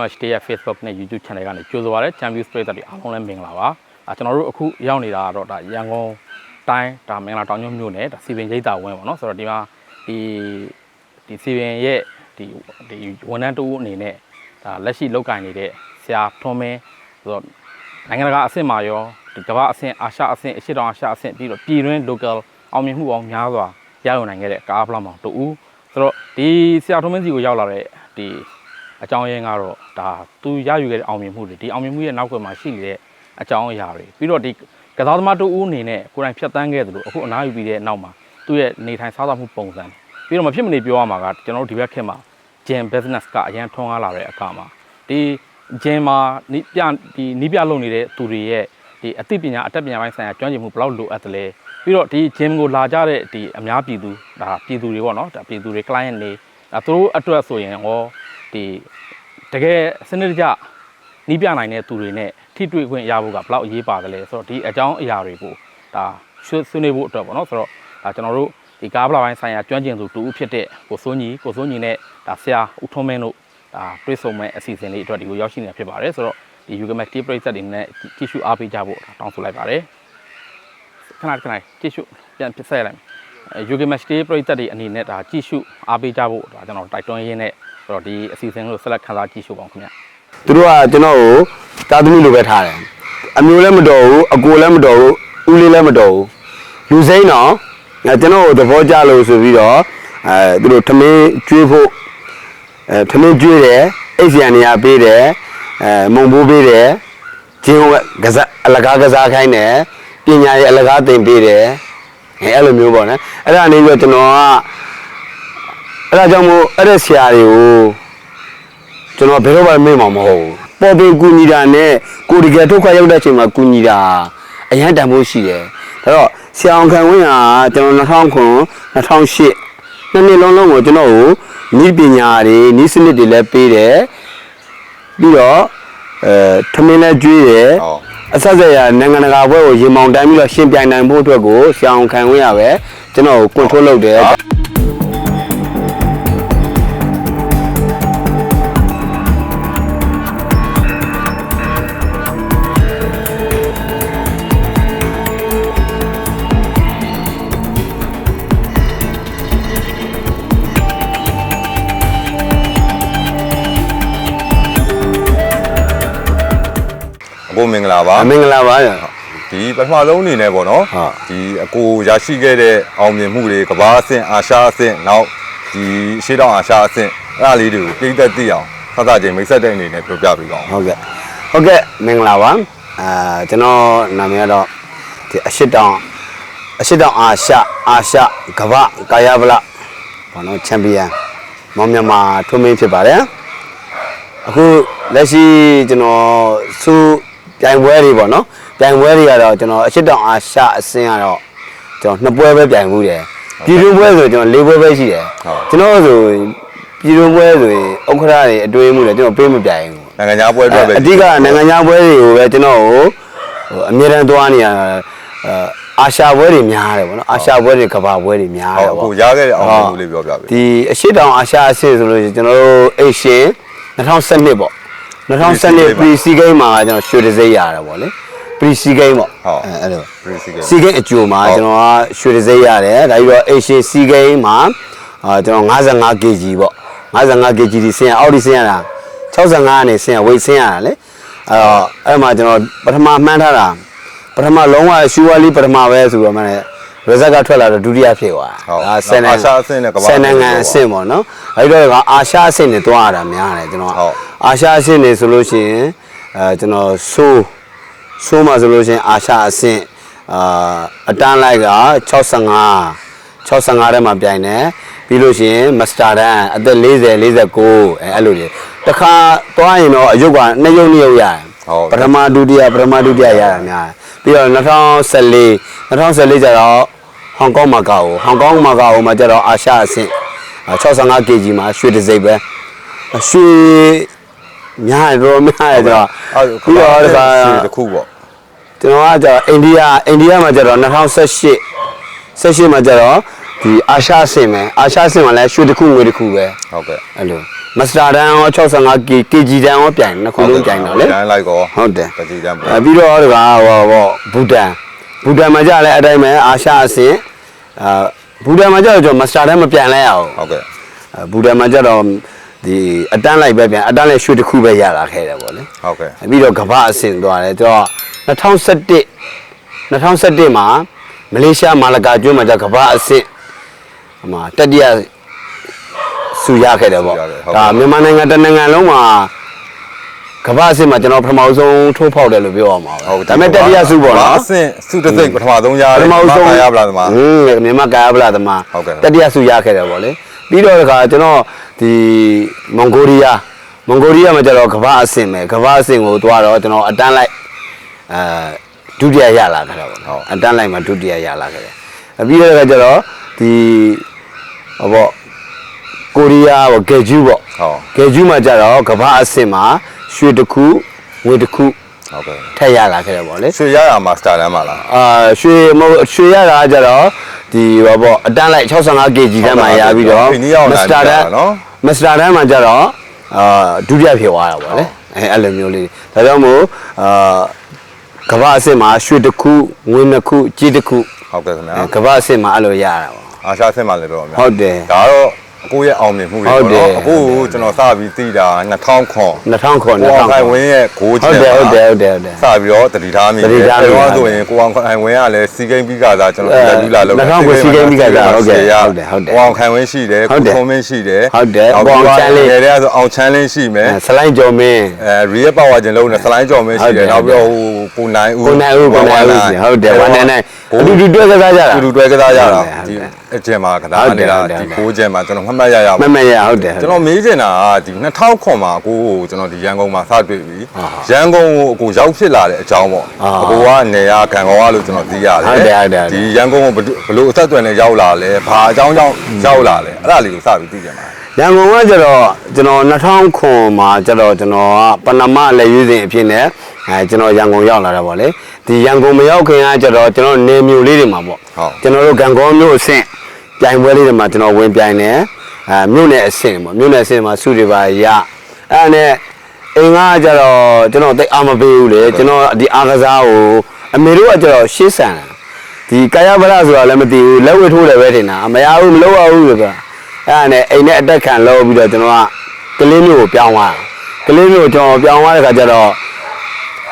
Match Day ရဲ့ Facebook နဲ့ YouTube Channel ကနေကြိုဆိုပါရစေ Champions ပရိသတ်တွေအားလုံးလည်းမင်္ဂလာပါအာကျွန်တော်တို့အခုရောက်နေတာကတော့ဒါရန်ကုန်တိုင်းဒါမင်္ဂလာတောင်ညွန့်မြို့နယ်ဒါစီပင်ရိပ်သာဝင်းပေါ့နော်ဆိုတော့ဒီမှာဒီဒီစီပင်ရဲ့ဒီဒီဝန်ထမ်းတူအနေနဲ့ဒါလက်ရှိလုပ်ကင်နေတဲ့ဆရာထွန်းမင်းဆိုတော့နိုင်ငံတကာအဆင့်မှာရောဒီကမ္ဘာအဆင့်အာရှအဆင့်အရှေ့တောင်အာရှအဆင့်ပြီးတော့ပြည်တွင်း local အောင်မြင်မှုပေါင်းများစွာရယူနိုင်ခဲ့တဲ့ကားဖလားမောင်တူဦးဆိုတော့ဒီဆရာထွန်းမင်းစီကိုရောက်လာတဲ့ဒီ အကြောင်းရင်းကတော့ဒါသူရယူခဲ့တဲ့အောင်မြင်မှုတွေဒီအောင်မြင်မှုရဲ့နောက်ကွယ်မှာရှိနေတဲ့အကြောင်းအရာတွေပြီးတော့ဒီကစားသမားတို့ဦးအနေနဲ့ကိုယ်တိုင်ဖြတ်တန်းခဲ့သလိုအခုအနားယူပြီးတဲ့နောက်မှာသူ့ရဲ့နေထိုင်စားသောက်မှုပုံစံပြီးတော့မဖြစ်မနေပြောရမှာကကျွန်တော်တို့ဒီဘက်ခေတ်မှာ gym business ကအရန်ထွန်းကားလာတဲ့အခါမှာဒီ gym မှာနီးပြဒီနီးပြလုပ်နေတဲ့သူတွေရဲ့ဒီအသိပညာအတတ်ပညာပိုင်းဆိုင်ရာကျွမ်းကျင်မှုဘယ်လောက်လိုအပ်သလဲပြီးတော့ဒီ gym ကိုလာကြတဲ့ဒီအများပြည်သူဒါပြည်သူတွေပေါ့နော်ဒါပြည်သူတွေ client တွေဒါသူတို့အတွက်ဆိုရင်ဟော ဒီတကယ်စနစ်တကျနီးပြနိုင်တဲ့သူတွေနဲ့ထိတွေ့ခွင့်ရဖို့ကဘယ်လောက်အရေးပါတယ်လဲဆိုတော့ဒီအကြောင်းအရာတွေကိုဒါဆွေးဆွေးနွေးဖို့အတွက်ပေါ့နော်ဆိုတော့ဒါကျွန်တော်တို့ဒီကားဗလာပိုင်းဆိုင်ရာကျွမ်းကျင်သူတူဦးဖြစ်တဲ့ကိုစိုးညီကိုစိုးညီနဲ့ဒါဆရာဦးထွန်းမင်းတို့ဒါတွေ့ဆုံမဲ့အစီအစဉ်လေးအတွက်ဒီကိုရောက်ရှိနေတာဖြစ်ပါတယ်ဆိုတော့ဒီ UGMAT Team ပရိသတ်တွေနဲ့ကြည့်ရှုအားပေးကြဖို့ဒါတောင်းဆိုလိုက်ပါတယ်ခဏခဏကြည့်ရှုပြန်ပြဆက်လိုက်အဲ UGMAT Team ပရိသတ်တွေအနေနဲ့ဒါကြည့်ရှုအားပေးကြဖို့ဒါကျွန်တော်တိုက်တွန်းရင်းနဲ့ ဆိုတော့ဒီအစီအစဉ်ကိုဆက်လက်ခန်းစားကြည့်ရှုပါအောင်ခင်ဗျာသူတို့ကကျွန်တော်ကိုတာသမီလိုပဲထားတယ်အမျိုးလည်းမတော်ဘူးအကိုလည်းမတော်ဘူးဦးလေးလည်းမတော်ဘူးလူစိမ့်တော့အဲကျွန်တော်ကိုသဘောကျလို့ဆိုပြီးတော့အဲသူတို့ထမင်းကျွေးဖို့အဲထမင်းကျွေးတယ်အိတ်ဆန်နေရာပေးတယ်အဲမုံဘိုးပေးတယ်ဂျင်းဝက်ကစားအလကားကစားခိုင်းတယ်ပညာရေးအလကားသင်ပေးတယ်အဲအဲ့လိုမျိုးပေါ့နော်အဲ့ဒါနေပြီးတော့ကျွန်တော်က အဲ့ဒါကြောင့်မို့အဲ့ဒီဆရာတွေကိုကျွန်တော်ဘယ်တော့မှမေ့မှာမဟုတ်ဘူးပေါ်ပေကူညီတာနဲ့ကိုတကယ်ဒုက္ခရောက်တဲ့အချိန်မှာကူညီတာအရန်တန်ဖို့ရှိတယ်ဒါတော့ဆရာအောင်ခံဝင်းဟာကျွန်တော်2009 2008နှစ်နှစ်လုံးလုံးကိုကျွန်တော်ကိုဤပညာတွေဤစနစ်တွေလည်းပေးတယ်ပြီးတော့အဲထမင်းလည်းကျွေးတယ်ဟုတ်အဆက်ဆက်ရနိုင်ငံတကာဘွဲကိုရေမောင်တိုင်းပြီးတော့ရှင်ပြိုင်နိုင်ဖို့အတွက်ကိုဆရာအောင်ခံဝင်းရပဲကျွန်တော်ကိုကွန်ထရိုးလုပ်တယ် ကိုမင်္ဂလာပါအမင်္ဂလာပါဗျာဒီပထမဆုံးအနေနဲ့ပေါ့နော်ဟုတ်ဒီအကိုရရှိခဲ့တဲ့အောင်မြင်မှုတွေကမ္ဘာအဆင့်အာရှအဆင့်နောက်ဒီရှေးတောင်အာရှအဆင့်အဲ့ဒါလေးတွေကိုပြည်သက်သိအောင်သတ်သတ်ချင်းမိတ်ဆက်တဲ့အနေနဲ့ပြောပြပေးပါဦးဟုတ်ကဲ့ဟုတ်ကဲ့မင်္ဂလာပါအာကျွန်တော်နာမည်ကတော့ဒီအရှိတောင်အရှိတောင်အာရှအာရှကမ္ဘာကာယဗလဘာလို့ချန်ပီယံမောင်မြန်မာထွန်းမင်းဖြစ်ပါတယ်အခုလက်ရှိကျွန်တော်စူ ပြိုင်ပွဲတွေပေါ့နော်ပြိုင်ပွဲတွေကတော့ကျွန်တော်အရှိတောင်အာရှအဆင့်ကတော့ကျွန်တော်နှစ်ပွဲပဲပြိုင်မှုတယ်ပြည်တွင်းပွဲဆိုကျွန်တော်လေးပွဲပဲရှိတယ်ကျွန်တော်ဆိုပြည်တွင်းပွဲဆိုရင်ဥက္ခရာတွေအတွေးမှုတယ်ကျွန်တော်ပေးမပြိုင်ဘူးနိုင်ငံခြားပွဲအတွက်ပဲအဓိကနိုင်ငံခြားပွဲတွေကိုပဲကျွန်တော်ကိုဟိုအမြဲတမ်းသွားနေရတာအဲအာရှပွဲတွေများတယ်ဗောနော်အာရှပွဲတွေကမ္ဘာပွဲတွေများဟုတယ်တ်အဗောကိုရခဲ့တဲ့အောင်မြင်မှုလေးပြောပြပေးဒီအရှိတောင်အာရှအဆင့်ဆိုလို့ရှိရင်ကျွန်တော်တို့အေရှင်2012ပေါ့ 2012 pre sea game မှာကျွန်တော်ရွှေတံဆိပ်ရတာဗောလေ pre sea game ပေါ့အဲအဲ့လိုပရိစီကစီဂိမ်းအကျိုးမှာကျွန်တော်ကရွှေတံဆိပ်ရတယ်ဒါပြီးတော့ Asian စီဂိမ်းမှာအာကျွန်တော် 55 kg ပေါ့55 kg ဒီဆင်းရအောက်ဒီဆင်းရတာ65ကနေဆင်းရ weight ဆင်းရတာလေအဲ့တော့အဲ့မှာကျွန်တော်ပထမမှန်းထားတာပထမလုံးဝရှူဝါလီပထမပဲဆိုတော့မှလည်း result ကထွက်လာတော့ဒုတိယဖြစ်သွားဟုတ်ဒါအာရှအဆင့်နဲ့ကမ္ဘာဆယ်နိုင်ငံအဆင့်ပေါ့နော်အဲ့တော့ကအာရှအဆင့်နဲ့တွားရတာများတယ်ကျွန်တော်ကဟုတ် အာရှအဆင့်နေဆိုလို့ရှိရင်အဲကျွန်တော်ဆိုးဆိုးမှဆိုလို့ရှိရင်အာရှအဆင့်အာအတန်းလိုက်က65 65ထဲမှာပြိုင်တယ်ပြီးလို့ရှိရင်မစတာဒန်အသက်40 49အဲအဲ့လိုတွေတခါသွားရင်တော့အယုတ်ကနှစ်ယုတ်နှစ်ယုတ်ရတယ်ဟုတ်ပထမဒုတိယပထမဒုတိယရတာများတယ်ပြီးတော့2014 2014ကျတော့ဟောင်ကောင်မာကာကိုဟောင်ကောင်မာကာကိုမှာကျတော့အာရှအဆင့်အာ65 kg မှာရွှေတစ်စိပ်ပဲရွှေ များတယ်တော့များတယ်ဆိုတော့အဲ့ပြီးတော့တခါတစ်ခုပေါ့ကျွန်တော်ကကျတော့အိန္ဒိယအိန္ဒိယမှာကျတော့2018 18မှာကျတော့ဒီအာရှအဆင့်ပဲအာရှအဆင့်မှာလည်းရွှေတစ်ခုငွေတစ်ခုပဲဟုတ်ကဲ့အဲ့လိုမစတာတန်ရော 65 kg တန်ရောပြိုင်နှစ်ခုလုံးပြိုင်တော့လေတန်းလိုက်ကောဟုတ်တယ်တကြီးတန်းပေါ့အဲပြီးတော့ဒီကဟောပေါ့ဘူတန်ဘူတန်မှာကြလည်းအတိုင်းပဲအာရှအဆင့်အာဘူတန်မှာကြတော့ကျွန်တော်မစတာတန်မပြိုင်လဲရအောင်ဟုတ်ကဲ့အဲဘူတန်မှာကြတော့ ဒီအတန်းလိုက်ပဲပြန်အတန်းလိုက်ရွှေတစ်ခုပဲရလာခဲ့တယ်ပေါ့လေဟုတ်ကဲ့ပြီးတော့ကမ္ဘာအဆင့်သွားတယ်ကျွန်တော်2017 2017မှာမလေးရှားမာလကာကျွန်းမှာကျကမ္ဘာအဆင့်ဟိုမှာတတိယဆူရခဲ့တယ်ပေါ့ဒါမြန်မာနိုင်ငံတစ်နိုင်ငံလုံးမှာကမ္ဘာအဆင့်မှာကျွန်တော်ပထမဆုံးထိုးဖောက်တယ်လို့ပြောရမှာပဲဒါပေမဲ့တတိယဆူပေါ့နော်အဆင့်စုတစ်စိတ်ပထမဆုံးရပတယ်ထမဆုံးရပလားသမားဟင်းမြန်မာကာယပလာသမားဟုတ်ကဲ့တတိယဆူရခဲ့တယ်ပေါ့လေ ပြီးတော့တခါကျွန်တော်ဒီမွန်ဂိုလီးယားမွန်ဂိုလီးယားမှာကျတော့ကမ္ဘာအဆင့်ပဲကမ္ဘာအဆင့်ကိုသွားတော့ကျွန်တော်အတန်းလိုက်အဲဒုတိယရလာခဲ့တာပေါ့နော်အတန်းလိုက်မှာဒုတိယရလာခဲ့တယ်အပြီးတော့တခါကျတော့ဒီဟောပေါ့ကိုရီးယားပေါ့ဂေဂျူးပေါ့ဟုတ်ဂေဂျူးမှာကျတော့ကမ္ဘာအဆင့်မှာရွှေတစ်ခုငွေတစ်ခုဟုတ်ကဲ့ထက်ရလာခဲ့တယ်ပေါ့လေရွှေရရမှာစတာတန်းပါလားအာရွှေမဟုတ်ရွှေရတာကကြတော့ ဒီဟောပေါ့အတန်းလိုက် 65kg တန်းမှာရပြီးတော့ဒီနေ့ရောက်လာမစတာတန်းနော်မစတာတန်းမှာကြတော့အာဒုတိယဖြစ်သွားတာပေါ့လေအဲအဲ့လိုမျိုးလေးဒါကြောင့်မို့အာကမ္ဘာအဆင့်မှာရွှေတစ်ခုငွေနှစ်ခုကြီးတစ်ခုဟုတ်ကဲ့ခင်ဗျာအဲကမ္ဘာအဆင့်မှာအဲ့လိုရတာပေါ့အာရှဆင့်မှာလည်းတော့များဟုတ်တယ်ဒါတော့ အကိုရဲ့အောင်မြင်မှုတွေဟုတ်ပေါ့တယ်နော်အကိုကိုကျွန်တော်စပြီးသိတာ2000ခွန်2000ခွန်ကိုအောင်ခိုင်ဝ2000င်းရဲ့ဂိုးချဟုတ်င်တယ်ဟုတ်တယ်ဟုတ်တယ်ဟုတ်တယ်စပြီးတော့တတိထားမိသတိထားမိအဲ့တော့ဆိုရင်ကိုအောင်ခိုင်ဝင်းကလည်းစီကိန်းပြီးကစားကျွန်တော်အဲတက်ပြီးလာလို့2000ကိုစီကိန်းပြီးကစားဟုတ်ကဲ့ဟုတ်တယ်ဟုတ်တယ်ကိုအောင်ခိုင်ဝင်းရှိတယ်ဟုတ်ကိုတယ်ထုံးမင်းရှိတယ်ဟုတ်တယ်နောက်ကိုအောင်ချမ်းလေးငယ်တဲ့ဆိုအောင်ချမ်းလင်းရှိမယ်အဲစလိုင်းကျော်မင်းအဲရီယက်ပါဝါကျင်လုံးနဲ့စလိုင်းကြော်မင်းရှိတယ်ဟုနောက်တ်တယ်ပြီးတော့ဟိုကိုနိုင်ဦးကိုနိုင်ဦးကိုနိုင်ဦးစီဟုတ်တယ်ဝမ်းနဲ့နိုင် အတူတူတွဲကစားကြတာတူတူတွဲကစားရတာဟုတ်တယ်ဒီအကျင်မှာကစားဟုတ်တယ်နေတာဟုတ်တယ်ဒီကိုးကျင်မှာကျွန်တော်မှတ်မှတ်ရရမပါမရဟုတ်တယ်ကျွန်တော်မေးချင်တာကဒီ2000ခွန်မှာကိုကိုကျွန်တော်ဒီရန်ကုန်မှာစတွေ့ပြီအာရန်ကုန်ကိုအကိုရောက်ဖြစ်လာတဲ့အကြောင်းပေါ့အာအကိုကနေရခံကောလို့ကျွန်တော်သိရတယ်ဟုတ်တယ်ဟုတ်တယ်ဟုတ်တယ်ဒီရန်ကုန်ကိုဘယ်လိုဘယ်လိုအဆက်အသွယ်နဲ့ရောက်လာလဲဘာအကြောင်းကြောင့်ရောက်လာလဲအဲ့ဒါလေးကိုစပြီးသိကြပါ ရန်ကုန်ကကျတော့ကျွန်တော်2000ခွန်မှာကျတော့ကျွန်တော်ကပဏမလက်ရွေးစဉ်အဖြစ်နဲ့အဲကျွန်တော်ရန်ကုန်ရောက်လာတာပေါ့လေဒီရန်ကုန်မရောက်ခင်ကကျတော့ကျွန်တော်နေမျိုးလေးတွေမှာပေါ့ဟုတ်ကျွန်တော်တို့ဂံကောမျိုးအဆင့်ပြိုင်ပွဲလေးတွေမှာကျွန်တော်ဝင်ပြိုင်တယ်အဲမြို့နယ်အဆင့်ပေါ့မြို့နယ်အဆင့်မှာစုတွေပါရအဲ့ဒါနဲ့အိမ်ကကျတော့ကျွန်တော်တိတ်အားမပေးဘူးလေကျွန်တော်ဒီအားကစားကိုအမေတို့ကကျတော့ရှေ့ဆန်တယ်ဒီကာယဗလာဆိုတာလည်းမသိဘူးလက်ဝဲထိုးတယ်ပဲထင်တာမရဘူးမလုပ်ရဘူးဆိုတာ အဲ့ဒါနဲ့အိမ်နဲ့အတက်ခံလောက်ပြီးတော့ကျွန်တော်ကကလေးမျိုးကိုပြောင်းသွားတာကလေးမျိုးကိုကျွန်တော်ပြောင်းသွားတဲ့ခါကျတော့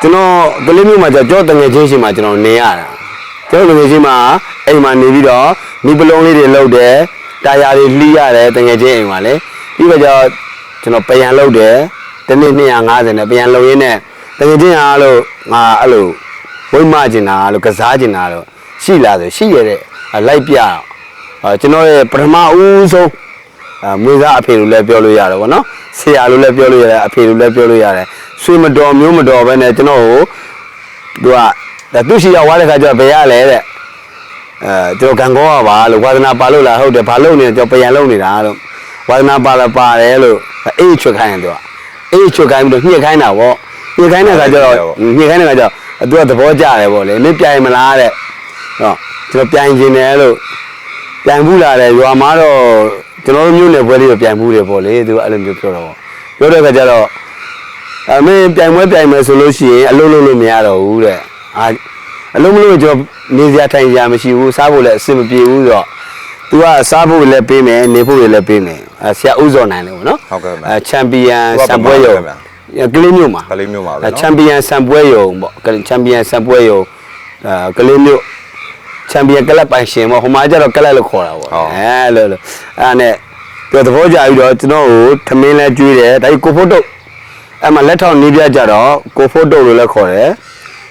ကျွန်တော်ကလေးမျိုးမှာကျတော့တငယ်ချင်းရှိမှကျွန်တော်နေရတာကျွန်တော်တငယ်ချင်းမှာအိမ်မှာနေပြီးတော့မိပလုံးလေးတွေလုပ်တယ်တာယာတွေလှီးရတယ်တငယ်ချင်းအိမ်မှာလေပြီးတော့ကျတော့ကျွန်တော်ပယံလုပ်တယ်တစ်နေ့250နဲ့ပယံလုပ်ရင်းနဲ့တငယ်ချင်းအားလို့ငါအဲ့လိုဝိမ့်မကျင်တာလို့ကစားကျင်တာလို့ရှိလာဆိုရှိရတဲ့လိုက်ပြတော့အဲကျွန်တော်ရဲ့ပထမဦးဆုံးအဲ မွေးသားအဖေလို့လည်းပြောလို့ရတယ်ဗောနော်ဆရာလို့လည်းပြောလို့ရတယ်အဖေလို့လည်းပြောလို့ရတယ်ဆွေမတော်မျိုးမတော်ပဲနဲ့ကျွန်တော်ကိုသူကဒါသူရှိရောက်သွားတဲ့ခါကျတော့ဘယ်ရလဲတဲ့အဲကျွန်တော်ကံကောပါလို့ဝါသနာပါလို့လားဟုတ်တယ်ဘာလို့နေလဲကျွန်တော်ပြန်လုံနေတာလို့ဝါသနာပါလာပါတယ်လို့အေးချွတ်ခိုင်းတယ်သူကအေးချွတ်ခိုင်းပြီးတော့ညှစ်ခိုင်းတာဗောညှစ်ခိုင်းတဲ့ခါကျတော့ညှစ်ခိုင်းတဲ့ခါကျတော့သူကသဘောကျတယ်ဗောလေမင်းပြိုင်မလားတဲ့ဟောကျွန်တော်ပြိုင်ခြင်းတယ်လို့ပြန်ဘူးလာတယ်ရွာမှာတော့ ကျွန်တော်တို့မြို့နယ်ပွဲလေးကိုပြန်ဘူးတယ်ပေါ့လေသူကအဲ့လိုမျိုးပြောတော့ပြောတဲ့အခါကျတော့အမင်းပြန်ပွဲပြန်မယ်ဆိုလို့ရှိရင်အလုံးလုံးလို့မရတော့ဘူးတဲ့အာအလုံးမလို့ကျွန်တော်နေစရာထိုင်စရာမရှိဘူးစားဖို့လည်းအဆင်မပြေဘူးဆိုတော့သူကစားဖို့လည်းပေးမယ်နေဖို့လည်းပေးမယ်အဲဆရာဥဇော်နိုင်တယ်ပေါ့နော်ဟုတ်ကဲ့ဗျအဲချန်ပီယံသူကဆံပွဲရုံဘာမှမဟုတ်ကလေးမျိုးမှာကလေးမျိုးပါပဲအဲနော်ချန်ပီယံဆံပွဲယုံပေါ့ကချန်ပီယံဆံပွဲယုံအဲကလေးမျိုး ချန်ပီယံကလပ်ပိုင်ရှင်ပေါ့ဟိုမှာကျတော့ကလပ်လို့ခေါ်တာပေါ့ဟုတ်အဲလို့လို့အဲ့ဒါနဲ့ပြောသဘောကျပြီးတော့ကျွန်တော်ကိုထမင်းလဲကျွေးတယ်ဒါကြီးကိုဖို့တုတ်အဲ့မှာလက်ထောက်နေပြကြတော့ကိုဖို့တုတ်လို့လည်းခေါ်တယ်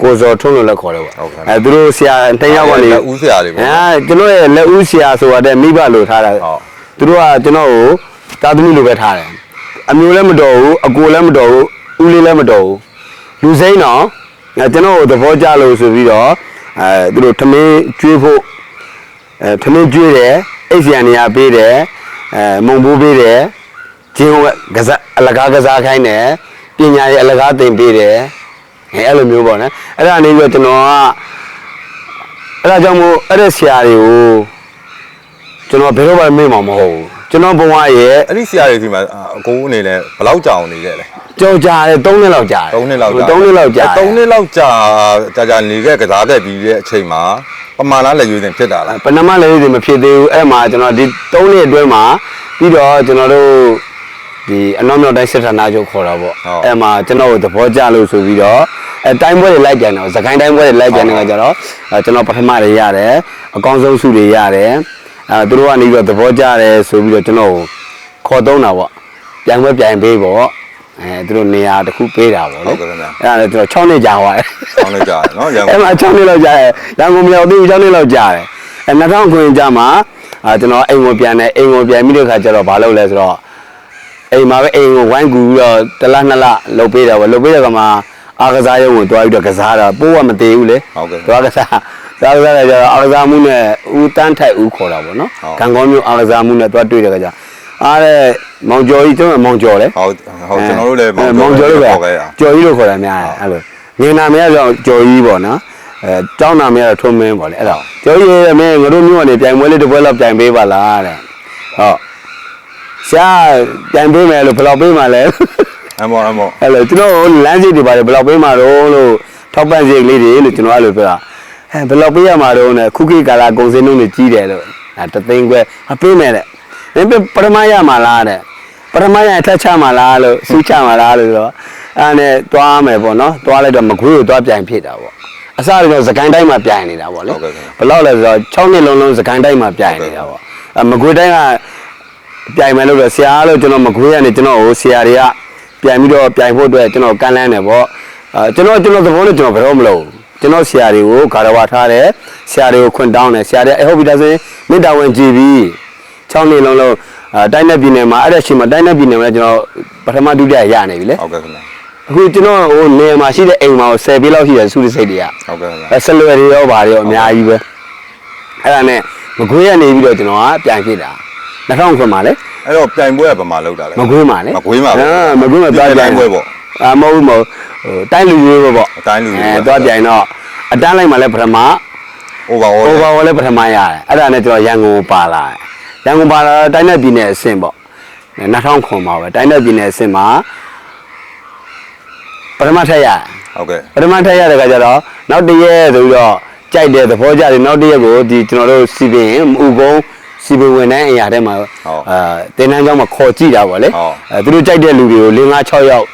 ကိုဇော်ထွန်းလို့လည်းခေါ်တယ်ပေါ့ဟုတ်ကဲ့အဲသူတို့ဆရာတစ်ယောက်ကနေလက်ဦးဆရာတွေပေါ့အဲကျွန်တော်ရဲ့လက်ဦးဆရာဆိုတဲ့မိဘလို့ထားတာဟုတ်သူတို့ကကျွန်တော်ကိုတာသမီလိုပဲထားတယ်အမျိုးလည်းမတော်ဘူးအကိုလည်းမတော်ဘူးဦးလေးလည်းမတော်ဘူးလူစိမ့်တော့အဲကျွန်တော်ကိုသဘောကျလို့ဆိုပြီးတော့ အဲသူတို့ထမင်းကျွေးဖို့အဲထမင်းကျွေးတယ်အိတ်ဆရာနေရာပေးတယ်အဲမုံဘိုးပေးတယ်ကျင်းကစားအလကားကစားခိုင်းတယ်ပညာရေးအလကားသင်ပေးတယ်အဲအဲ့လိုမျိုးပေါ့နော်အဲ့ဒါနေပြီးတော့ကျွန်တော်ကအဲ့ဒါကြောင့်မို့အဲ့တဲ့ဆရာတွေကိုကျွန်တော်ဘယ်တော့မှမေ့မှာမဟုတ်ဘူး ကျွန်တော်ဘဝရဲ့အဲ့ဒီဆရာတွေဒီမှာအကိုအနေနဲ့ဘယ်လောက်ကြာအောင်နေခဲ့လဲကြော်ကြတယ်3နှစ်လောက်ကြာတယ်3နှစ်လောက်ကြာ3နှစ်လောက်ကြာ3နှစ်လောက်ကြာကြာကြာနေခဲ့ကစားခဲ့ပြီးတဲ့အချိန်မှာပမာလားလက်ရွေးတင်ဖြစ်တာလားပဏမလည်းဒီမဖြစ်သေးဘူးအဲ့မှာကျွန်တော်ဒီ3နှစ်အတွင်းမှာပြီးတော့ကျွန်တော်တို့ဒီအနောက်မြောက်တိုင်းစစ်ဌာနချုပ်ခေါ်တာပေါ့အဲ့မှာကျွန်တော်တို့သဘောကျလို့ဆိုပြီးတော့အဲတိုင်းပွဲတွေလိုက်ပြန်တော့သခိုင်းတိုင်းပွဲတွေလိုက်ပြန်နေကြတော့အဲကျွန်တော်ပထမတွေရတယ်အကောင်းဆုံးစုတွေရတယ် အဲသူတို့ကနေပြီးတော့သဘောကျတယ်ဆိုပြီးတော့ကျွန်တော်ကိုခေါ်သုံးတာပေါ့ပြန်ပွဲပြန်ပေးပေါ့အဲသူတို့နေရာတစ်ခုပေးတာပေါ့လေဟုတ်ကဲ့ခင်ဗျာအဲ့ဒါလည်းကျွန်တော်6နှစ်ကြာသွားတယ်ဆောင်းနေကြာတယ်နော်ရန်အဲ့ကုန်မှာ6နှစ်လောက်ကြာတယ်ရန်ကုန်မြောက်သေးဘူး6နှစ်လောက်ကြာတယ်အဲ2000ခွင်ကြာမှာအာကျွန်တော်အိမ်ကိုပြန်တယ်အိမ်ကိုပြန်ပြီးတဲ့ခါကျတော့မလုပ်လဲဆိုတော့အိမ်မှာပဲအိမ်ကိုဝိုင်းကူပြီးတော့တစ်လနှစ်လလှုပ်ပေးတယ်ပေါ့လှုပ်ပေးတဲ့ခါမှာအားကစားရုံကိုတွားပြီးတော့ကစားတာပိုးကမသေးဘူးလေဟုတ်ကဲ့တွားကစား တွားကစားတယ်ကျတော့အားကစားမှုနဲ့ဦးတန်းထိုက်ဦးခေါ်တာပေါ့နော်ဟုတ်ကံကောင်းမျိုးအားကစားမှုနဲ့တွားတွေ့တဲ့ခါကျအားတဲ့မောင်ကျော်ကြီးကျွန်တော်မောင်ကျော်လေဟုတ်ဟုတ်ကျွန်တော်တို့လည်းအဲမောင်ကျော်လို့ပဲခေါ်ခဲ့ရကျော်ကြီးလို့ခေါ်တာများတယ်အဲ့လိုငင်နာမည်ကတော့ကျော်ကြီးပေါ့နော်အဲတောင်းနာမည်ကတော့ထုံးမင်းပေါ့လေအဲ့တော့ကျော်ကြီးရဲ့မင်းငါတို့မျိုးကနေပြိုင်ပွဲလေးတစ်ပွဲလောက်ပြိုင်ပေးပါလားတဲ့ဟုတ်ရှာပြိုင်ပေးမယ်လို့ဘယ်လောက်ပေးမှလဲအမောအမောအဲ့လိုကျွန်တော်လမ်းစိတ်တွေပါတယ်ဘယ်လောက်ပေးမှတော့လို့ထောက်ပံ့စိတ်လေးတွေလို့ကျွန်တော်အဲ့လိုပြောတာ အဲဘယ်လောက်ပေးရမှာတော့နဲ့ခုခေတ်ကာလကုန်စည်နှုန်းတွေကြီးတယ်လို့အဲတသိန်းခွဲအပေးမယ်တဲ့မင်းပထမရမှာလားတဲ့ပထမရရင်ထက်ချမှာလားလို့စူးချမှာလားလို့ဆိုတော့အဲ့ဒါနဲ့သွားမယ်ပေါ့နော်သွားလိုက်တော့မကွေးကိုသွားပြိုင်ဖြစ်တာပေါ့အစကတော့စကိုင်းတိုင်းမှာပြိုင်နေတာပေါ့လေဘယ်လောက်လဲဆိုတော့6နှစ်လုံးလုံးစကိုင်းတိုင်းမှာပြိုင်နေတာပေါ့အမကွေးတိုင်းကပြိုင်မယ်လို့တော့ဆရာလို့ကျွန်တော်မကွေးကနေကျွန်တော်ကိုဆရာတွေကပြိုင်ပြီးတော့ပြိုင်ဖို့အတွက်ကျွန်တော်ကမ်းလှမ်းတယ်ပေါ့အဲကျွန်တော်ကျွန်တော်သဘောနဲ့ကျွန်တော်ဘယ်တော့မလုပ် ကျွန်တော်ဆရာတွေကိုဂါရဝထားတယ်ဆရာတွေကိုခွင့်တောင်းတယ်ဆရာတွေအဟုတ်ပြီဒါဆိုရင်မေတ္တာဝင်ကြည်ပြီး6နှစ်လုံးလုံးအဲတိုင်းနယ်ပြည်နယ်မှာအဲ့ဒါရှိမှတိုင်းနယ်ပြည်နယ်မှာကျွန်တော်ပထမဒုတိယရနေပြီလေဟုတ်ကဲ့ခင်ဗျာအခုကျွန်တော်ဟိုနေရာမှာရှိတဲ့အိမ်မှာ10ပေးလောက်ရှိတယ်စုရစိတ်တွေကဟုတ်ကဲ့ခင်ဗျာအဲဆလွယ်တွေရောဗာတွေရောအများကြီးပဲအဲ့ဒါနဲ့မကွေးရနေပြီးတော့ကျွန်တော်ကပြန်ဖြစ်တာ2000ခွန်မှာလေအဲ့တော့ပြိုင်ပွဲကဗမာလောက်တာလေမကွေးမှာလေမကွေးမှာအာမကွေးမှာသွားပြိုင်ပွဲပေါ့အာမဟုတ်ဘူးမဟုတ် ဟိုတိုင်းလူကြီးပဲပေါ့အတိုင်းလူကြီးပဲအဲသွားပြိုင်တော့အတန်းလိုက်မှာလဲပထမ overall ဟိုဘာဝလဲပထမရတယ်အဲ့ဒါနဲ့ကျွန်တော်ရန်ကုန်ကိုပါလာတယ်ရန်ကုန်ပါလာတော့တိုင်းနယ်ပြည်နယ်အဆင့်ပေါ့2000ခွန်မှာပဲတိုင်းနယ်ပြည်နယ်အဆင့်မှာပထမထက်ရတယ်ဟုတ်ကဲ့ပထမထက်ရတဲ့ခါကျတော့နောက်တစ်ရက်ဆိုပြီးတော့ကြိုက်တယ်သဘောကျတယ်နောက်တစ်ရက်ကိုဒီကျွန်တော်တို့စီပင်ဥကုန်းစီပင်ဝင်တဲ့အရာထဲမှာအာတင်တန်းကျောင်းမှာခေါ်ကြည့်တာပေါ့လေအဲသူတို့ကြိုက်တဲ့လူတွေကို၄၅6ယောက်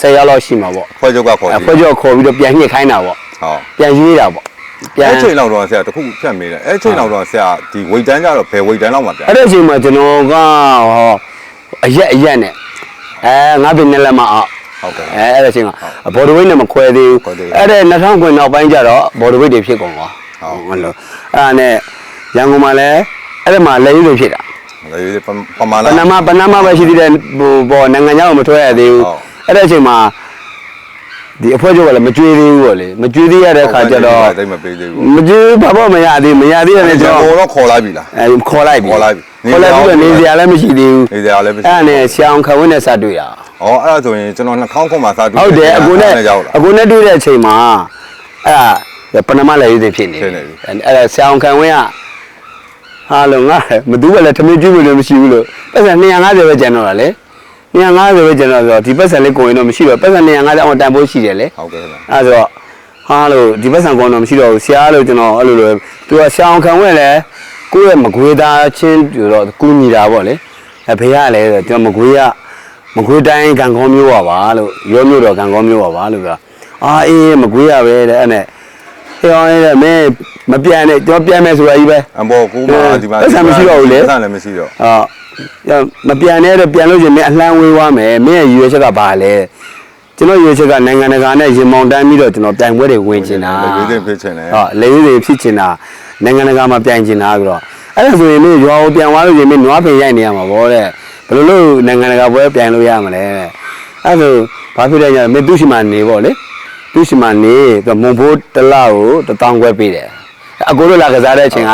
10ယောက်လောက်ရှိမှာပေါ့ဖွဲ့ချုပ်ကခေါ်အဲကြည့်ဖွဲ့ကျော်ခေါ်ပြီးတော့ပြန်ညှစ်ခိုင်းတာပေါ့ဟုတ်ပြန်ရွေးတာပေါ့ပြန်အဲ့ချိန်လောက်တော့ဆရာတခုဖြတ်မေးတယ်အဲ့ချိန်လောက်တော့ဆရာဒီဝိတ်တန်းကြတော့ဘယ်ဝိတ်တန်းလောက်မှပြန်အဲ့ဒီအချိန်မှာကျွန်တော်ကဟောအရက်အရက်နဲ့အဲငါးပင်နဲ့လက်မအောင်ဟုတ်ကဲ့အဲအဲ့ဒီအချိန်မှာဘော်ဒဝိတ်နဲ့မခွဲသေးဘူးခွဲသေးဘူးအဲ့ဒါ2000ခွင်နောက်ပိုင်းကျတော့ဘော်ဒဝိတ်တွေဖြစ်ကုန်သွားဟုတ်ဟုတ်လို့အဲ့ဒါနဲ့ရန်ကုန်မှာလည်းအဲ့ဒီမှာလက်ရွေးတွေဖြစ်တာလေပမာပလာနမပနမပဲရှိသေးတယ်ဟိုဘောနိုင်ငံခြားကိုမထွက်ရသေးဘူး ဟုတ်အဲ့ဒီအချိန်မှာဒီအဖွဲ့ချုပ်ကလည်းမကြွေးသေးဘူးပေါ့လေမကြွေးသေးရတဲ့ခါကျတော့တိတ်မပေးသေးဘူးမကြွေးဘာမှမရသေးမရသေးတဲ့ကျွန်ကျွန်တော်တော်တော့ခေါ်လိုက်ပြီလားအဲခေါ်လိုက်ပြီခေါ်လိုက်ပြီခေါ်လိုက်ပြီးတော့နေနေစစရာရာလည်းမရှိသေးဘူးနေစရာလည်းမရှိအဲ့ဒါနဲ့ဆရာအောင်ခဝင်းနဲ့စတွေ့ရအောင်ဩအဲ့ဒါဆိုရင်ကျွန်တော်2000ခုမှစတွေ့ဟုတ်တယ်အကူနဲ့ရောက်လာအကူနဲ့တွေ့တဲ့အချိန်မှာအဲ့ဒါပဏမလည်းရည်သိဖြစ်နေဖြစ်နေပြီအဲ့ဒါဆရာအောင်ခဝင်းကဟာလို့ငါမသူကလည်းထမင်းကျွေးလို့မရှိဘူးလို့ပတ်စံ250ပဲကျန်တော့တာလေ 250ပဲကျန်တော့ဆိုတော့ဒီပတ်စံလေးကိုရင်တော့မရှိတော့ပတ်စံ250အောင်တန်ဖိုးရှိတယ်လေဟုတ်ကဲ့ခင်ဗျာအဲ့ဒါဆိုတော့ဟာလို့ဒီပတ်စံကောင်တော့မရှိတော့ဘူးဆရာလို့ကျွန်တော်အဲ့လိုလိုသူကဆရာအောင်ခံဝဲလဲကိုယ့်ရဲ့မကွေးသားချင်းပြတော့ကူညီတာပေါ့လေအဲဖေရလဲဆိုကျွန်တော်မကွေးကမကွေးတိုင်းကံကောမျိုးပါပါလို့ရောမျိုးတော့ကံကောမျိုးပါပါလို့ပြောအာအေးမကွေးရပဲတဲ့အဲ့နဲ့ဟောင်းရဲမင်းမပြန်နဲ့ကျွန်တော်ပြန်မယ်ဆိုတာကြီးပဲအဘောကူမှဒီမှာပတ်စံမရှိတော့ဘူးလေပတ်စံလည်းမရှိတော့အာ မပြန်နဲ့တော့ပြန်လို့ချင်းမင်းအလှမ်းဝေးသွားမယ်မင်းရဲ့ရွေးချက်ကဘာလဲကျွန်တော်ရွေးချက်ကနိုင်ငံတကာနဲ့ရင်မောင်တန်းပြီးတော့ကျွန်တော်ပြိုင်ပွဲတွေဝင်ချင်တာလေသိဖြစ်ချင်တယ်ဟောလေရေးတွေဖြစ်ချင်တာနိုင်ငံတကာမှာပြိုင်ချင်တာဆိုတော့အဲ့ဒါဆိုရင်မင်းရွာကိုပြန်သွားလို့ရင်မင်းနွားပင်ရိုက်နေရမှာဗောတဲ့ဘယ်လိုလုပ်နိုင်ငံတကာပွဲပြိုင်လို့ရမလဲတဲ့အဲ့ဒါဆိုဘာဖြစ်လဲညမင်းသူ့ရှိမှနေဗောလေသူ့ရှိမှနေသူမုံဘိုးတစ်လကိုတစ်တောင်းခွဲပေးတယ်အကိုတို့လာကစားတဲ့အချိန်က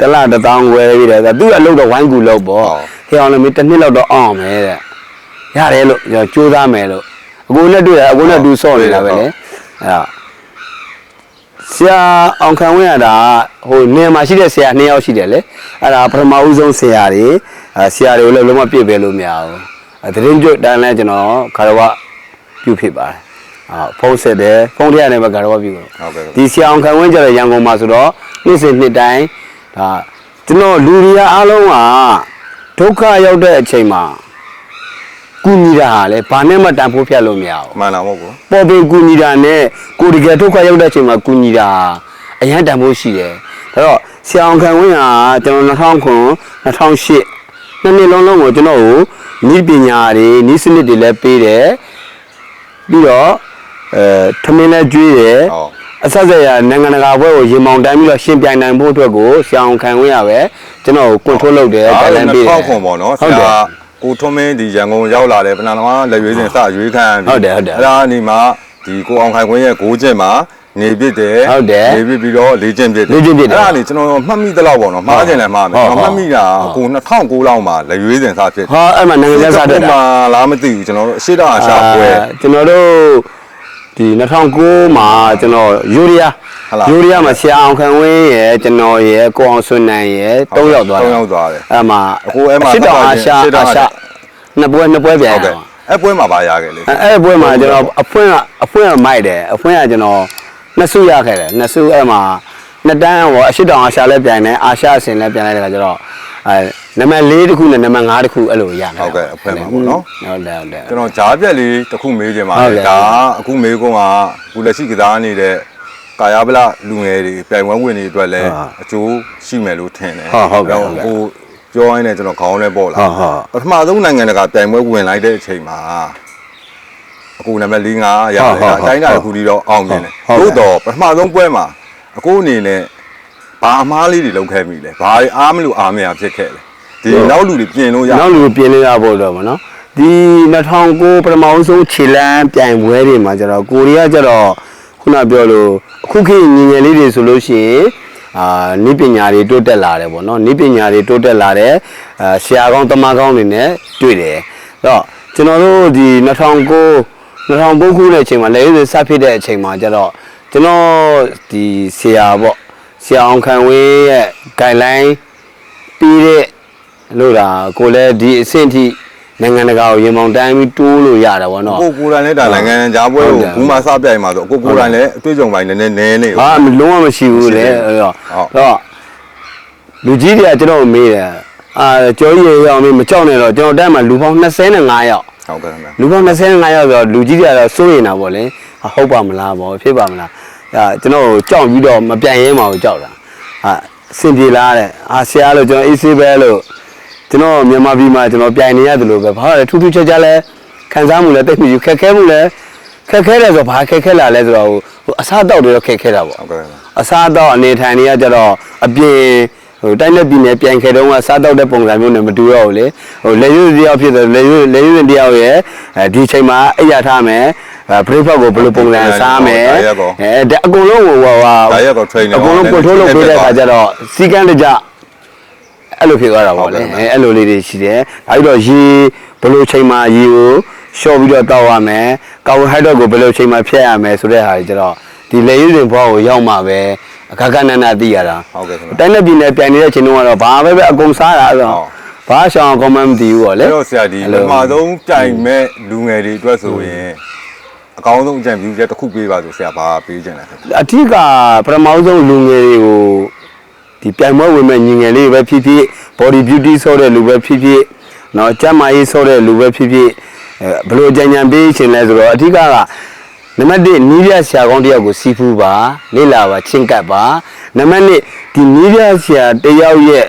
တစ်လတစ်တောင်းခွဲပေးတယ်ဆိုသူကအလုပ်တော့ဝိုင်းကူလုပ်ပေါ့ဟဲ့အောင်လည်းမင်းတစ်နှစ်လောက်တော့အောင်မယ်တဲ့ရတယ်လို့ကျွန်တော်ကြိုးစားမယ်လို့အကိုနဲ့တွေ့တယ်အကိုနဲ့တူဆော့နေတာပဲလေအဲ့ဒါဆရာအောင်ခံဝင်ရတာဟိုနေရာမှာရှိတဲ့ဆရာနှစ်ယောက်ရှိတယ်လေအဲ့ဒါပထမဦးဆုံးဆရာတွေအဲဆရာတွေကိုလည်းလုံးဝပြည့်ပဲလို့မရဘူးအဲသတင်းကျွတ်တန်းလဲကျွန်တော်ခါရဝပြုဖြစ်ပါတယ်အာဖုန်းဆက်တယ်ဖုန်းထည့်ရတယ်ပဲခါရဝပြုလို့ဟုတ်ကဲ့ဒီဆရာအောင်ခံဝင်ကြတဲ့ရန်ကုန်မှာဆိုတော့နေ့စဉ်နှစ်တိုင်း ဒါကျွန်တော်လူတွေကအားလုံးကဒုက္ခရောက်တဲ့အချိန်မှာကုညီတာဟာလေဘာနဲ့မှတန်ဖိုးဖြတ်လို့မရဘူးမှန်တာမဟုတ်ဘူးပေါ်ပင်ကူညီတာနဲ့ကိုတကယ်ဒုက္ခရောက်တဲ့အချိန်မှာကူညီတာအရန်တန်ဖို့ရှိတယ်ဒါတော့ဆရာအောင်ခံဝင်းဟာကျွန်တော်2009 2008နှစ်နှစ်လုံးလုံးကိုကျွန်တော်ကိုဤပညာတွေဤစနစ်တွေလည်းပေးတယ်ပြီးတော့အဲထမင်းလည်းကျွေးတယ်ဟုတ် အဆက်ဆက်ရနိုင်ငံတကာဘွဲကိုရေမောင်တိုင်းပြီးတော့ရှင်ပြိုင်နိုင်ဖို့အတွက်ကိုဆရာအောင်ခံဝင်းရပဲကျွန်တော်ကိုကွန်ထရိုးလုပ်တယ်အားတိုင်လလုံးန်ပေးတယ်ထောက်ခွန်ပေါ့နော်ဆဟုတ်တယ်ရာကိုထွန်းမင်းဒီရန်ကုန်ရောက်လာတယ်ပဏာလမလက်ရွေးစဉ်စရွေးခံပြီးဟုတ်တယ်ဟုတ်တယ်အဲ့ဒါနေမှာဒီကိုအောင်ခိုင်ခွင်းရဲ့ကိုကျင့်မှာနေပြစ်တယ်ဟုတ်တယ်နေပြစ်ပြီးတော့လေ့ကျင့်ပြစ်လေ့ကျင့်ပြစ်တယ်အဲ့ဒါနေကျွန်တော်မှတ်မိသလောက်ပေါ့နော်မှားကျင်လည်းမှားမယ်ဟုတ်ကျွန်တော်မှတ်မိတာဟုတ်ကို2009လောက်မှာလက်ရွေးစဉ်စဖြစ်ဟာအဲ့မှာနိုင်ငံခြားစားတက်တာမှာလားမသိဘူးကျွန်တော်တို့အရှိတောင်အရှာပွဲအာကျွန်တော်တို့ ဒီ2009မှာကျွန်တော်ယူရီးယားဟုတ်လားယူရီးယားမှာဆရာအောင်ခံဝင်းရယ်ကျွန်တော်ရယ်ကိုအောင်စွန်းနိုင်ရယ်ဟုတ်၃ယောက်သွားသုံးယောက်သွားတယ်အဲ့မှာအခုအဲ့မှာစစ်တောင်အာရှစစ်တောင်အာအာရှရှနှစ်ပွဲနှစ်ပွဲပြန်ရဟုတ်တကဲ့ယ်အဲ့ပွဲမှာပါရခဲ့လေအဲ့အဲ့ပွဲမှာကျွန်တော်အဖွင့်ကအဖွင့်ကမိုက်တယ်အဖွင့်ကကျွန်တော်နှစ်စုရခဲ့တယ်နှစ်စုအဲ့မှာနှစ်တန်းဟောအရှိတောင်အာရှလည်းပြန်တယ်အာရှအဆင်လည်းပြန်လိုက်တဲ့ခါကျတော့ အဲနံပါတ်၄တစ်ခုနဲ့နံပါတ်၅တစ်ခုအဲ့လိုရခဲ့ဟုတ်ကဲ့အဖွင့်မှာပေါ့နော်ဟုတ်တယ်ဟုတ်တယ်ကျွန်တော်ဂျားပြက်လေးတစ်ခုမေးခြင်းပါဟုတ်လေကဲ့ဒါအခုမေးခွန်းကအခုလက်ရှိကစားနေတဲ့ကာယပလလူငယ်တွေပြိုင်ပွဲဝင်တွေအတွက်လည်းဟုတ်အကျိုးရှိမယ်လို့ထင်တယ်ဟုတ်ဟုတ်ကဲ့ဟုတ်ကဲ့ဟိုပြောရင်းနဲ့ကျွန်တော်ခေါင်းလဲပေါ့လာဟုတ်ဟုတ်ပထမဆုံးနိုင်ငံတကာပြိုင်ပွဲဝင်လိုက်တဲ့အချိန်မှာအခုနံပါတ်၄5ရတယ်ဟုတ်ဟုတ်ဟုတ်အတိုင်းအတာတစ်ခုတည်းတော့အောင်မြင်တယ်ဟုတ်ကဲ့သို့တော့ပထမဆုံးပွဲမှာအခုအနေနဲ့ ဘာအမားလေးတွေလုပ်ခဲ့မိလဲဘာတွေအားမလို့အားမရဖြစ်ခဲ့လဲဒီနောက်လူတွေပြင်လို့ရနောက်လူပြင်လို့ရဖို့တော့ဗောနော်ဒီ2009ပထမဆုံးခြေလမ်းပြိုင်ပွဲတွေမှာကျတော့ကိုရီးယားကျတော့ခုနပြောလို့အခုခေတ်ညီငယ်လေးတွေဆိုလို့ရှိရင်အာနိပညာတွေတိုးတက်လာတယ်ဗောနော်နိပညာတွေတိုးတက်လာတယ်အာဆရာကောင်းတမကောင်းတွေနဲ့တွေ့တယ်အဲ့တော့ကျွန်တော်တို့ဒီ2009 2009ခုနဲ့အချိန်မှာလည်းစဖြစ်တဲ့အချိန်မှာကျတော့ကျွန်တော်ဒီဆရာပေါ့ ဆရာအောင်ခံဝေးရဲ့ guideline ပြီးတဲ့လို့တာကိုလည်းဒီအဆင့်ထိနိုင်ငံတကာကိုရေမောင်တိုင်းပြီးတိုးလို့ရတာဗောနော်ကိုကိုယ်တိုင်လည်းဒါနိုင်ငံခြားပွဲဟုတ်ကိုတယ်ဘူးမစပြိုင်မှာဆိုကိုကိုယ်တိုင်လည်းအတွေ့အကြုံပိုင်းနည်းနည်းနည်းနေဟာလုံးဝမရှိဘူးလေအဲ့တော့ဟုတ်တော့လူကြီးတွေကကျွန်တော်ကိုမေးတယ်အာကျော်ကြီးရေရောက်မေးမကြောက်နဲ့တော့ကျွန်တော်တက်မှာလူပေါင်း25ယောက်ဟုတ်ကဲ့ခင်ဗျာလူပေါင်း25ယောက်ဆိုတော့လူကြီးတွေကတော့စိုးရိမ်တာပေါ့လေဟာဟုတ်ပါမလားဗောဖြစ်ပါမလား အဲကျွန်တော်ကိုကြောက်ပြီးတော့မပြိုင်ရဲမှာကိုကြောက်တာဟာအဆင်ပြေလားတဲ့အာဆရာလို့ကျွန်တော်အေးဆေးပဲလို့ကျွန်တော်မြန်မာပြည်မှာကျွန်တော်ပြိုင်နေရတယ်လို့ပဲဘာလဲထူးထူးခြားခြားလဲခံစားမှုလဲတိတ်ပြီးခက်ခဲမှုလဲခက်ခဲတယ်ဆိုတော့ဘာခက်ခဲလာလဲဆိုတော့ဟိုအစားတောက်တွေတော့ခက်ခဲတာပေါ့ဟုတ်ကဲ့ခင်ဗျာအစားတော့အနေထိုင်နေရကြတော့အပြင်ဟိုတိုင်းလက်ပြည်နယ်ပြန်ခဲ့တော့ကစားတော့တဲ့ပုံစံမျိုးနဲ့မတူတော့ဘူးလေဟိုလေရွေးတယောက်ဖြစ်တယ်လေရွေးလေရွေးတယောက်ရဲ့အဲဒီချိန်မှာအိပ်ရထားမယ် အဲဘရိတ်ဖတ်ကိုဘယ်လိုပုံစံစားမယ်အဲဒါအကုန်လုံးဟိုဟိုဟာဒါရက်တော့ trainer အကုန်လုံး control လုပ်ပေးတဲ့အခါကျတော့စီကန်းတကြအဲ့လိုဖြစ်သွားတာပေါ့လေအဲအဲ့လိုလေးတွေရှိတယ်ဒါပြီးတော့ရေဘယ်လိုချိန်မှာရေကိုရှော့ပြီးတော့တောက်ရမယ်ကာဗွန်ဟိုက်ဒရက်ကိုဘယ်လိုချိန်မှာဖြတ်ရမယ်ဆိုတဲ့ဟာကြီးကျတော့ဒီလေရွေးတင်ဘွားကိုရောက်မှပဲအခါကနနာသိရတာဟုတ်ကဲ့ခင်ဗျာတိုင်းနဲ့ပြည်နယ်ပြိုင်နေတဲ့ချိန်တုန်းကတော့ဘာပဲပဲအကုန်စားတာအဲ့တော့ဟုတ်ဘာရှောင်းအကုန်မှမသိဘူးပေါ့လေအဲ့တော့ဆရာဒီပထမဆုံးပြိုင်မဲ့လူငယ်တွေအတွက်ဆိုရင် အကောင်းဆုံးအကြံ view ချက်တစ်ခုပေးပါဆိုဆရာဘာပေးချင်လဲခင်ဗျအထက်ကပထမဆုံးလူငယ်တွေကိုဒီပြိုင်ပွဲဝင်မဲ့ညီငယ်လေးပဲဖြစ်ဖြစ် body beauty ဆိုတဲ့လူပဲဖြစ်ဖြစ်နော်ကျန်းမာရေးဆိုတဲ့လူပဲဖြစ်ဖြစ်ဘလို့အကြံဉာဏ်ပေးချင်လဲဆိုတော့အထက်ကကနံပါတ်1နီးပြဆရာကောင်းတယောက်ကိုစီးဖူးပါလေ့လာပါချင်းကပ်ပါနံပါတ်2ဒီနီးပြဆရာတယောက်ရဲ့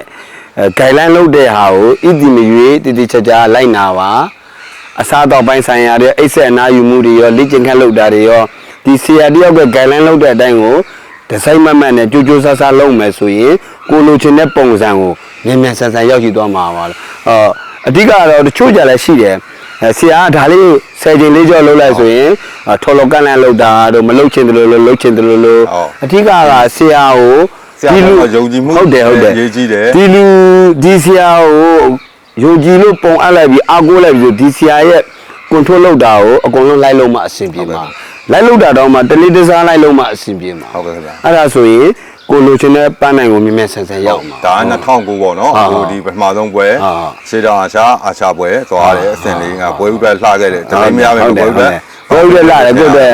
guideline လုပ်တဲ့ဟာကိုဣတိမရွေးတည်တည်ချာချာလိုက်နာပါ အစားအသောက်ပိုင်းဆိုင်ရာတွေအိတ်ဆက်အနာယူမှုတွေရောလေ့ကျင့်ခန်းလုပ်တာတွေရောဒီဆရာတယောက်က guideline လုပ်တဲ့အတိုင်းကိုဒီဇိုင်းမတ်မတ်နဲ့ကြိုးကြိုးဆားဆားလုပ်မယ်ဆိုရင်ကိုလိုချင်တဲ့ပုံစံကိုမြန်မြန်ဆန်ဆန်ရောက်ရှိသွားမှာပါလို့အော်အဓိကတော့တချို့ကြလည်းရှိတယ်အဲဆရာကဒါလေးဆယ်ချိန်လေးကြောလုပ်လိုက်ဆိုရင်အာထော်လော်ကန်လန်လုပ်တာတို့မလုပ်ချင်တယ်လို့လို့လုပ်ချင်တယ်လို့လို့ဟုတ်အဓိကကဆရာကိုဆရာကယုံကြည်မှုဟုတ်တယ်ဟုတ်တယ်အရေးကြီးတယ်ဒီလူဒီဆရာကို ယုံကြည်လို့ပုံအပ်လိုက်ပြီးအားကိုးလိုက်ပြီးဒီဆရာရဲ့ control လုပ်တာကိုအကုန်လုံးလိုက်လို့မှအဆင်ပြေမှာလိုက်လို့တာတော့မှတလေးတစားလိုက်လို့မှအဆင်ပြေမှာဟုတ်ကဲ့ခင်ဗျာအဲ့ဒါဆိုရင်ကိုလိုချင်တဲ့ပန်းနိုင်ကိုမြင်မြင်ဆန်ဆန်ရောက်မှာဒါ2009ပေါ့နော်ဟာအခုဒီပထမဆုံးပွဲဟာရှေးတောင်အာရှအာရှပွဲသွားတယ်အစင်လေးကပွဲဥပ္ပလှခဲ့တယ်တမင်းမရမယ်ဟုတ်တယ်ပွဲဥပ္ပဟုတ်တယ်ပွဲဥပ္ပလှတယ်ကိုယ့်အတွက်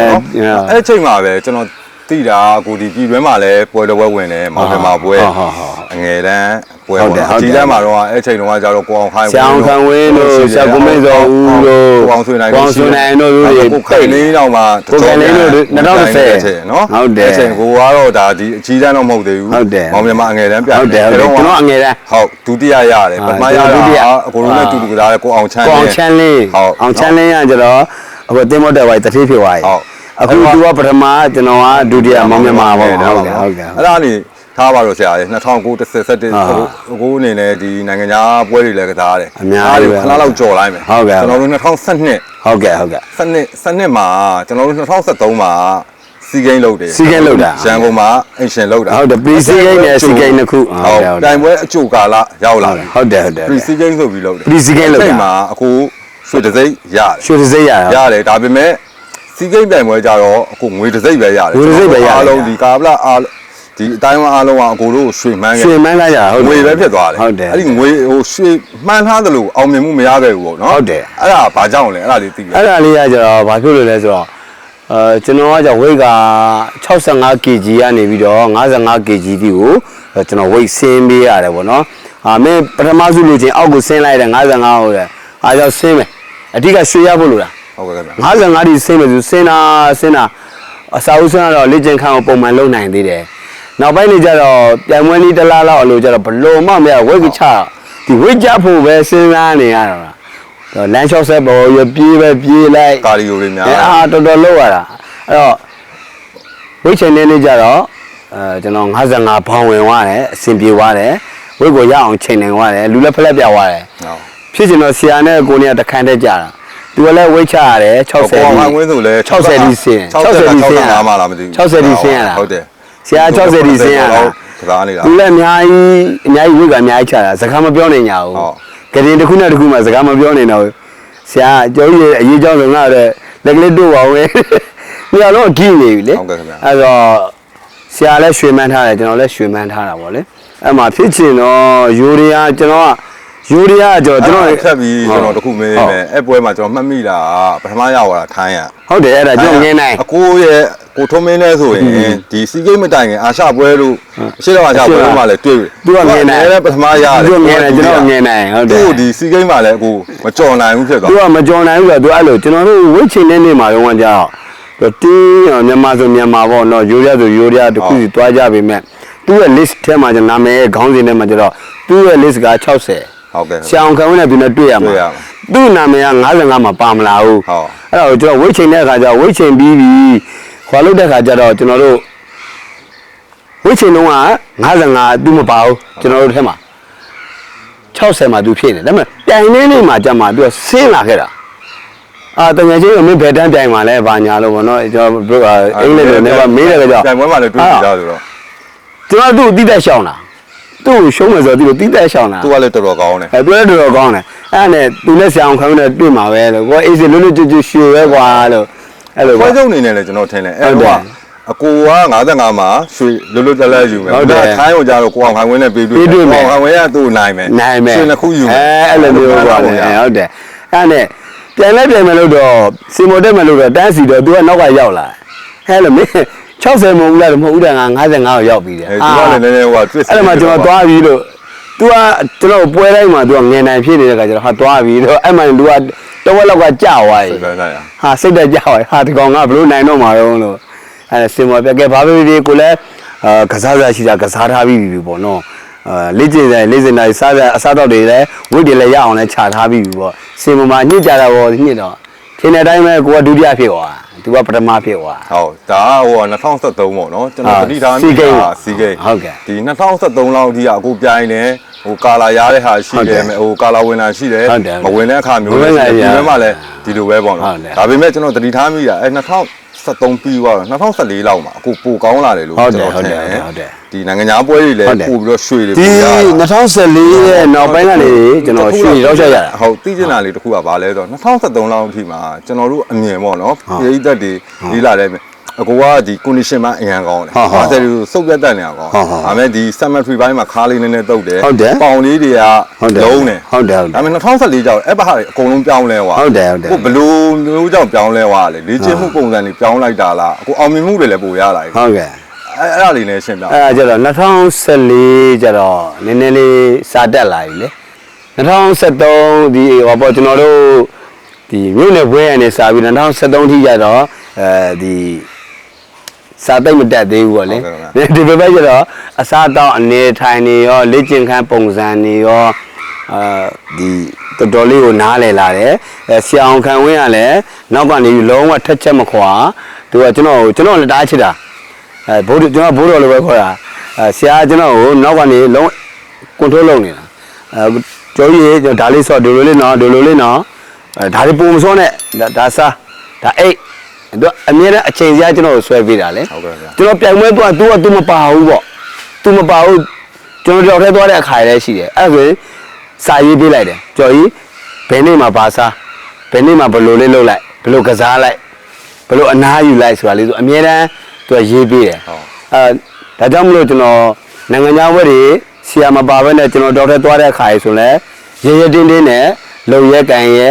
အဲ့အချိန်မှာပဲကျွန်တော် တိတာကိုဒီပြည်တွင်းမှာလည်းပွဲတော်ပွဲဝင်တယ်မောင်တယ်မှာပွဲဟုတ်ဟုတ်ဟုတ်အငယ်တန်းပွဲဟုတ်ပေါ့တယ်နော်ဟုတ်တယ်အကြီးတန်းမှာတော့အဲ့အချိန်တုန်းကကြတော့ကိုအောင်ခိုင်းဆရာအောင်ခံဝင်းတို့ဆရာကိုမိတ်စောဦးတို့ကိုအောင်ဆွေနိုင်ကိုအောင်ဆွေနိုင်တို့တို့တွေကိုခိုင်လေးတော့မှကိုခိုင်လေးတို့2010နော်ဟုတ်တယ်အဲ့အချိန်ကိုကတော့ဒါဒီအကြီးတန်းတော့မဟုတ်သေးဘူးဟုတ်တယ်မောင်မြန်မာအငယ်တန်းပြဟုတ်တယ်ဟုတ်တယ်ကျွန်တော်အငယ်တန်းဟုတ်ဒုတိယရတယ်ပထမရဒုတိယတာအကိုလုံးနဲ့တူတူကစားတဲ့ကိုအောင်ချမ်းကိုအောင်ချမ်းလေးဟုတ်အောင်ချမ်းလေးကကျတော့အခုတင်မော့တဲ့ဝိုင်တတိဖြစ်သွားပြီဟုတ် အခုသူကပထမကျွန်တော်ကဒုတိယမောင်မြန်မာပေါ့ဟုတ်တယ်ဟုတ်တယ်ဟုတ်တယ်အဲ့ဒါနေထားပါတော့ဆရာရေ2009 17ဟုတ်အခုအနေနဲ့ဒီနိုင်ငံခြားပွဲတွေလည်းကစားရတယ်အများကြီးပဲခဏလောက်ကြော်လိုက်မယ်ဟုတ်ကဲ့ကျွန်တော်တို့2012ဟုတ်ကဲ့ဟုတ်ကဲ့စနစ်စနစ်မှာကျွန်တော်တို့2013မှာစီဂိမ်းလုပ်တယ်စီးကိန်းလုပ်တာရန်ကုန်မှာအင်ရှင်လုပ်တာဟုတ်တယ် pre sea game နဲ့ sea game နှစ်ခုဟုတ်ဟုတ်တယ်ဟုတ်တယ်တိုင်ပွဲအကျိုးကာလရောက်လာတယ်ဟုတ်တယ်ဟုတ်တယ် pre sea game ဆိုပြီးလုပ်တယ် pre sea game လုပ်တာအဲ့ဒီမှာအခုရွှေတစိမ့်ရတယ်ရွှေတစ်စိတ်ရတာရတယ်ဒါပေမဲ့ စီဂိမ်းတိုင်ပွဲကြတော့အခုငွေတစ်စိမ့်ပဲရတယ်ငွေတစ်စိမ့်ပဲရတယ် အားလုံးဒီကာဗလာအားဒီအတိုင်းအားလုံးကအကိုတို့ရွှေမှန်းခဲ့ရွှေမှန်းလိုက်ရဟုတ်တယ်ငွေပဲဖြစ်သွားတယ်ဟုတ်တယ်အဲ့ဒီငွေဟိုရွှေမှန်းထားသလိုအောင်မြင်မှုမရခဲ့ဘူးပေါ့နော်ဟုတ်တယ် အဲ့ဒါဘာကြောင့်လဲအဲ့ဒါလေးသိပြီအဲ့ဒါလေးကကျတော့ဘာဖြစ်လို့လဲဆိုတော့အဲကျွန်တော်ကじゃ weight က 65kg ကနေပြီးတော့ 55kg တိကိုကျွန်တော် weight ဆင်းပေးရတယ်ပေါ့နော်။အာမင်းပထမစုလို့ချင်းအောက်ကိုဆင်းလိုက်တယ်55ဟုတ်တယ်။အားကြောင့်ဆင်းမယ်။အဓိကရွှေရဖို့လို့လား ဟုတ်ကဲ့ခင်ဗျာ55တိဆင်းမယ်ဆိုဆင်းတာဆင်းတာအစာအုပ်ဆင်းတော့လေ့ကျင့်ခန်းကိုပုံမှန်လုပ်နိုင်သေးတယ်။နောက်ပိုင်းနေကျတော့ပြိုင်ပွဲနည်းတစ်လားလောက်အလိုကျတော့ဘလို့မှမရ weight ချဒီ weight ချဖို့ပဲစဉ်းစားနေရတာလား။လမ်းလျှောက်ဆက်ပေါ်ရပြေးပဲပြေးလိုက်ကာဒီယိုတွေများအဲအာတော်တော်လောက်ရတာအဲ့တော့ဝိတ်ချင်နေနေကြတော့အဲကျွန်တော်55ဘောင်ဝင်သွားတယ်အဆင်ပြေသွားတယ်ဝိတ်ကိုရအောင်ချိန်နေသွားတယ်လူလည်းဖလက်ပြသွားတယ်ဟုတ်ဖြစ်ချင်တော့ဆရာနဲ့ကိုနေကတခန်းတည်းကြတာ သူကလည်းဝိတ်ချရတယ်60ကိုအောင်ဟန်ဝင်းဆိုလဲ60ဒီစင်60ဒီစင်ရတာ65မှလားမသိဘူး60ဒီစင်ရတာဟုတ်တယ်ဆရာ60ဒီစင်ရတာကစားနေတာသူလည်းအများကြီးအများကြီးဝိတ်ကအများကြီးချတာစကားမပြောနိုင်ကြဘူးဟုတ်ကရင်တစ်ခုနဲ့တစ်ခုမှစကားမပြောနိုင်တော့ဘူးဆရာကျောင်းကြီးအရေးကြောင်းဆိုငါလည်းလက်ကလေးတို့ပါဝင်ညတော့ကြည့်နေပြီလေဟုတ်ကဲ့ခင်ဗျာအဲ့တော့ဆရာလည်းရွှေမှန်းထားတယ်ကျွန်တော်လည်းရွှေမှန်းထားတာပေါ့လေအဲ့မှာဖြစ်ချင်တော့ယူရီးယားကျွန်တော်က ယူရီးယားကျွန်တော်ကျွန်တော်ထပ်ပြီးကျွန်တော်တခုမေးမယ်အဲ့ပွဲမှာကျွန်တော်မှတ်မိတာပထမရောက်လာထိုင်းရဟုတ်တယ်အဲ့ဒါကျွန်တော်ငင်းနိုင်အကိုရဲ့ကိုထုံးမင်းလဲဆိုရင်ဒီစီဂိမ်းမတိုင်ခင်အာရှပွဲလို့အရှိတော်အာရှပွဲမှာလည်းတွေ့ပြီသူကငင်းနိုင်လည်းပထမရတယ်သူကငင်းနိုင်ကျွန်တော်ငင်းနိုင်ဟုတ်တယ်သူ့ဒီစီဂိမ်းမှာလည်းအကိုမကြော်နိုင်ဘူးဖြစ်သွားသူကမကြော်နိုင်ဘူးဆိုတော့သူအဲ့လိုကျွန်တော်တို့ဝိတ်ချင်တဲ့နေ့မှာတော့ကြာတော့တင်းမြန်မာဆိုမြန်မာပေါ့နော်ယူရီးယားဆိုယူရီးယားတစ်ခုစီတွားကြပြီမဲ့သူ့ရဲ့ list ထဲမှာကျွန်တော်နာမည်ရဲ့ခေါင်းစဉ်ထဲမှာကျတော့သူ့ရဲ့ list က60 ဟုတ်ကဲ့ဆရာအောင်ခံဝင်နဲ့သူနဲ့တွေ့ရတွေ့မှာရမှာသူ့နာမည်က55မှာပါမလာဘူးဟုတ်အဲ့ဒါကိုကျွန်တော်ဝိတ်ချိန်တဲ့အခါကျတော့ဝိတ်ချိန်ပြီးပြီခွာလို့တဲ့အခါကျတော့ကျွန်တော်တို့ဝိတ်ချိန်လုံးက55သူမပါဘူးကျွန်တော်တို့ထဲမှာ60မှာသူဖြစ်နေတယ်ဒါပေမဲ့တိုင်နေနေမှာကြမှာသူကဆင်းလာခဲ့တာအာတကယ်ချင်းမင်းဘယ်တန်းတိုင်မှာလဲဘာညာလို့ဗောနော်ကျွန်တော်အင်္ဂလိပ်လိုနဲ့ကမေးတယ်ကြောတိုင်ပွဲမှာလည်းတွေ့ပြီသားဆိုတော့ကျွန်တော်သူ့ကိုတိတက်ရှောင်းတာ သူ့ကိုရှုံးမယ်ဆိုတော့သူ့ကိုတိတက်ရှောင်းတာသူကလည်းတော်တော်ကောင်းတယ်အဲသူလည်းတော်တော်ကောင်းတယ်အဲ့ဒါနဲ့သူလည်းဆရာအောင်ခံနဲ့တွေ့မှာပဲလို့ကိုအေးစလွတ်လွတ်ကျွတ်ကျွတ်ရွှေပဲကွာလို့အဲ့လိုပွဲကွာချုပ်အနေနဲ့လည်းကျွန်တော်ထင်တယ်အဲ့ဟုတ်တယ်တော့အကိုက55မှာရွှေလွတ်လွတ်တက်လက်ယူမယ်ဟုတ်တယ်ဒါထိုင်းကိုကြတော့ကိုအောင်ခိုင်ဝင်းနဲ့ပေးတွေ့ပေးတွေ့မယ်ကိုအောင်ခိုင်ဝင်းကသူ့နိုင်မယ်နိုင်မယ်ရွှေနှစ်ခုယူမယ်အဲအဲ့လိုမျိုးကွာလေဟုတ်တယ်အဲ့နဲ့ပြန်လဲပြန်မယ်လို့တော့စီမိုတက်မယ်လို့တော့တန်းစီတော့သူကနောက်ကရောက်လာအဲ့လိုမင်း 60မဟုတ်ဘူးလားမဟုတ်ဘူးတဲ့ငါ55ကိုရောက်ပြီတဲ့ အဲသူကလည်းနည်းနည်းဟိုက twist အဲ့ဒါမှကျွန်တော်သွားပြီလို့ तू ကကျွန်တော်ပွဲတိုင်းမှာ तू ကငယ်နိုင်ဖြစ်နေတဲ့ခါကျတော့ဟာသွားပြီတော့အဲ့မှ तू ကတဝက်လောက်ကကြာသွားပြီ စိတ်ကနိုင်ရ ဟာစိတ်တက်ကြပါဟာဒီကောင်ကဘလို့နိုင်တော့မှာတော့လို့အဲစင်မောပြက်ကဲဘာပဲဖြစ်ဖြစ်ကိုလည်းအာကစားစားရှိတာကစားထားပြီးပြီပေါ့နော်အာလေ့ကျင့်ဆိုင်လေ့ကျင့်တိုင်းစားစားအစားတော့တွေလည်းဝိတ်တွေလည်းရအောင်လည်းခြာထားပြီးပြီပေါ့စင်မောမှာညှစ်ကြတာပေါ့ညှစ်တော့ထင်တဲ့အတိုင်းပဲကိုကဒုတိယဖြစ်သွား သူကပထမဖြစ်သွား ဟုတ်ဒါကဟို2013ပေါ့နော်ကျွန်တော်အာတတိထားစီဂိမ်းတာစီဂိမ်းဟုတ်ကဲ့ဒီ2013လောက်ကြီးကအခုပြိုင်တယ်ဟိုကာလာရတဲ့ဟာရှိဟုတ်တယ်တယ်ဟိုကာလာဝင်တာရှိတယ်ဟုတ်တယ်မဝင်တဲ့အခါမျိုးမဝင်လည်းတဲ့ရှိတယ်အခါဒီဘက်မှာလည်းဒီလိုပဲပေါ့ဟုနော်တ်တယ်ဒါပေမဲ့ကျွန်တော်တတိထားမိတာအဲ2000 73ပြီးသွားတော့2014လောက်မှာအခုပိုကောင်းလာတယ်လို့ဟုတ်တယ်ကျွန်တော်ထင်ဟုတ်တယ်ဟုတ်တယ်ဒီနိုင်ငံခြားပွဲတွေလည်းဟုတ်တယ်ပို့ပြီးတော့ရွှေတွေဒီပို့ရတာ2014ရဲ့နောက်ပိုင်းကနေကျွန်တော်ရွှေရောက်ချက်ရတာဟုတ်သိချင်တာလေးတစ်ခုကဘာလဲဆိုတော့2013လောက်အထိမှာကျွန်တော်တို့အမြင်ပေါ့နော်ဟုတ်ပြည်သက်တွေလေးလာတဲ့ အကူကဒီ condition မှာအရန်ကောင်းတယ်ဟုတ်ဟုတ်ဘာဆယ်ကိုစုပ်ပြတ်တတ်နေတာကောင်းဟုတ်ဟုတ်ဒါပေမဲ့ဒီ cemetery ဘိုင်းမှာခါးလေးနည်းနည်းတုတ်တယ်ဟုတ်တယ်ပေါင်လေးတွေကဟုတ်တယ်လုံးတယ်ဟုတ်တယ်ဟုတ်တယ်ဒါပေမဲ့2014ကျောက်အဲ့ဘာဟာတွေအကုန်လုံးပြောင်းလဲသွားဟုတ်တယ်ဟုတ်တယ်ကိုဘလို့မျိုးကြောင့်ပြောင်းလဲသွားလဲလေ့ကျင့်မှုပုံစံတွေပြောင်းလိုက်တာလားအခုအောင်မြင်မှုတွေလည်းပိုရလာပြီဟုတ်ကဲ့အဲ့အဲ့ဒါလေးလည်းရှင်းပြအဲ့ဒါကျတော့2014ကျတော့နည်းနည်းလေးစာတက်လာပြီလေ2013ဒီဟောပေါ့ကျွန်တော်တို့ဒီမြို့နယ်ဘွဲရနေစာပြီး2013ထိကျတော့အဲဒီ စာသိမ့်မတက်သေးဘူးပေါ့လေဒီဘက်ဘက်ကျတော့အစားတောက်အနေထိုင်နေရောလေ့ကျင့်ခန်းပုံစံနေရောအာဒီတော်တော်လေးကိုနားလည်လာတယ်အဲဆရာအောင်ခံဝင်းကလည်းနောက်ကနေလုံးဝထက်ချက်မခွာသူကကျွန်တော်ကိုကျွန်တော်လည်းတားချစ်တာအဲဘိုးတို့ကျွန်တော်ဘိုးတော်လိုပဲခေါ်တာအဲဆရာကကျွန်တော်ကိုနောက်ကနေလုံးကွန်ထရိုးလုပ်နေတာအဲကျော်ကြီးရေကျွန်တော်ဒါလေးဆော့ဒိုလိုလေးနော်ဒိုလိုလေးနော်အဲဒါလေးပုံမစောနဲ့ဒါဒါစားဒါအိတ် သူအမြဲတမ်းအချိန်စရာကျွန်တော်ကိုဆွဲပေးတာလေ ဟုတ်ကဲ့ဗျာ ကျွန်တော်ပြိုင်ပွဲသွား तू က तू မပါဘူးပေါ့ तू မပါဘူးကျွန်တော်ကြောက်ထဲသွားတဲ့အခါလည်းရှိတယ်အဲ့ဒါဆိုရင်စာရေးပေးလိုက်တယ်ကျော်ကြီးဘယ်နေ့မှပါစားဘယ်နေ့မှဘယ်လိုလေးလုပ်လိုက်ဘယ်လိုကစားလိုက် ဘယ်လိုအနားယူလိုက်ဆိုတာလေးသူအမြဲတမ်းသူကရေးပေးတယ် ဟုတ် အဲဒါကြောင့်မလို့ကျွန်တော်နိုင်ငံခြားဘက်တွေဆီယာမပါဘဲနဲ့ကျွန်တော်ဒေါက်တာသွားတဲ့အခါကြီးဆိုလဲရရတင်းတင်းနဲ့လုံရဲကန်ရဲ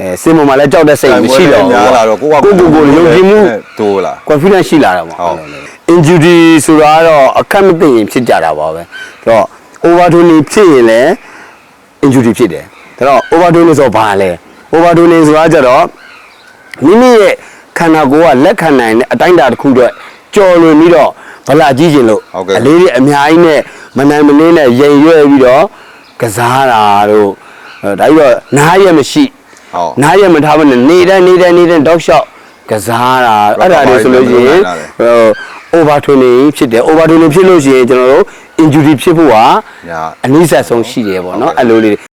အဲစင်မမှာလည်းကြောက်တဲ့စိတ်မရှိတော့ဘူးများလာတော့ကိုကကိုကိုကိုယုံကြည်မှုတိုးလာ confidence ရှိလာတာပေါ့ဟုတ် injury ဆိုတာကတော့အခက်မသိရင်ဖြစ်ကြတာပါပဲဆိုတော့ overdosing ဖြစ်ရင်လည်း injury ဖြစ်တယ်ဒါတော့ overdosing ဆိုတော့ဘာလဲ overdosing ဆိုတာကြတော့မိမိရဲ့ခန္ဓာကိုယ်ကလက်ခံနိုင်တဲ့အတိုင်းအတာတစ်ခုတော့ကြော်လွန်ပြီးတော့ဗလာကြီးခြင်းလို့ဟုတ်ကဲ့အလေးတွေအများကြီးနဲ့မနိုင်မနှင်းနဲ့ရင်ရွယ်ပြီးတော့ကစားတာတို့အဲဒါပြီးတော့နားရမရှိဟုတ် နားရမထားဘဲနဲ့နေတိုင်းနေတိုင်းနေတိုင်းတောက်လျှောက်ကစားတာအဲ့ဒါတွေဆိုလို့ရှိရင်ဟို over training ဖြစ်တယ် over training ဖြစ်လို့ရှိရင်ကျွန်တော်တို့ injury ဖြစ်ဖို့ဟာညာအနည်းဆက်ဆုံးရှိတယ်ပေါ့နော်အဲ့လိုလေး